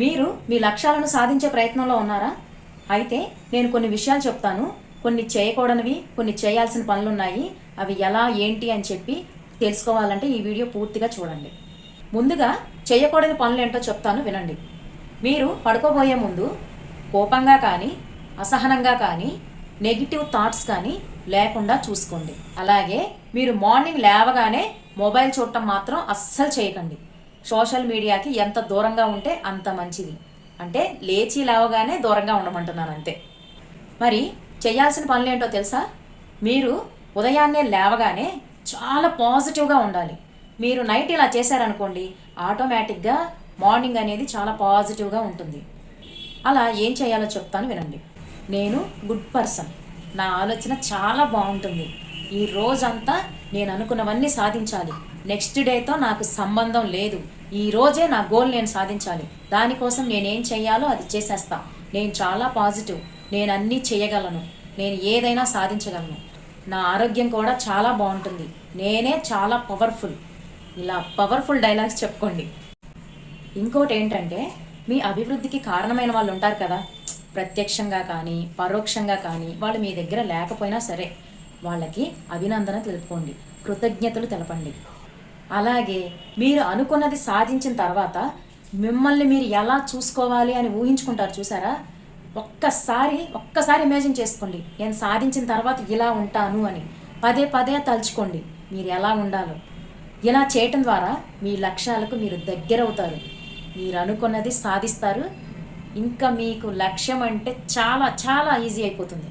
మీరు మీ లక్ష్యాలను సాధించే ప్రయత్నంలో ఉన్నారా? అయితే నేను కొన్ని విషయాలు చెప్తాను. కొన్ని చేయకూడనివి కొన్ని చేయాల్సిన పనులు ఉన్నాయి అవి ఎలా ఏంటి అని చెప్పి తెలుసుకోవాలంటే ఈ వీడియో పూర్తిగా చూడండి. ముందుగా చేయకూడని పనులు ఏంటో చెప్తాను వినండి. మీరు పడుకోబోయే ముందు కోపంగా కానీ అసహనంగా కానీ నెగిటివ్ థాట్స్ కానీ లేకుండా చూసుకోండి. అలాగే మీరు మార్నింగ్ లేవగానే మొబైల్ చూడటం మాత్రం అస్సలు చేయకండి. సోషల్ మీడియాకి ఎంత దూరంగా ఉంటే అంత మంచిది. అంటే లేచి లేవగానే దూరంగా ఉండమంటున్నాను అంతే. మరి చేయాల్సిన పనులు ఏంటో తెలుసా? మీరు ఉదయాన్నే లేవగానే చాలా పాజిటివ్గా ఉండాలి. మీరు నైట్ ఇలా చేశారనుకోండి ఆటోమేటిక్గా మార్నింగ్ అనేది చాలా పాజిటివ్గా ఉంటుంది. అలా ఏం చేయాలో చెప్తాను వినండి. నేను గుడ్ పర్సన్. నా ఆలోచన చాలా బాగుంటుంది. ఈ రోజంతా నేను అనుకున్నవన్నీ సాధించాలి. నెక్స్ట్ డేతో నాకు సంబంధం లేదు. ఈ రోజే నా గోల్ నేను సాధించాలి. దానికోసం నేనేం చేయాలో అది చేసేస్తా. నేను చాలా పాజిటివ్ నేను అన్నీ చేయగలను నేను ఏదైనా సాధించగలను. నా ఆరోగ్యం కూడా చాలా బాగుంటుంది. నేనే చాలా పవర్ఫుల్ ఇలా పవర్ఫుల్ డైలాగ్స్ చెప్పుకోండి. ఇంకోటి ఏంటంటే మీ అభివృద్ధికి కారణమైన వాళ్ళు ఉంటారు కదా. ప్రత్యక్షంగా కానీ పరోక్షంగా కానీ వాళ్ళు మీ దగ్గర లేకపోయినా సరే వాళ్ళకి అభినందన తెలుపుకోండి. కృతజ్ఞతలు తెలపండి. అలాగే మీరు అనుకున్నది సాధించిన తర్వాత మిమ్మల్ని మీరు ఎలా చూసుకోవాలి అని ఊహించుకుంటారు చూసారా? ఒక్కసారి ఒక్కసారి ఇమాజిన్ చేసుకోండి. నేను సాధించిన తర్వాత ఇలా ఉంటాను అని. పదే పదే తలుచుకోండి. మీరు ఎలా ఉండాలో. ఇలా చేయటం ద్వారా మీ లక్ష్యాలకు మీరు దగ్గర అవుతారు మీరు అనుకున్నది సాధిస్తారు. ఇంకా మీకు లక్ష్యం అంటే చాలా చాలా ఈజీ అయిపోతుంది.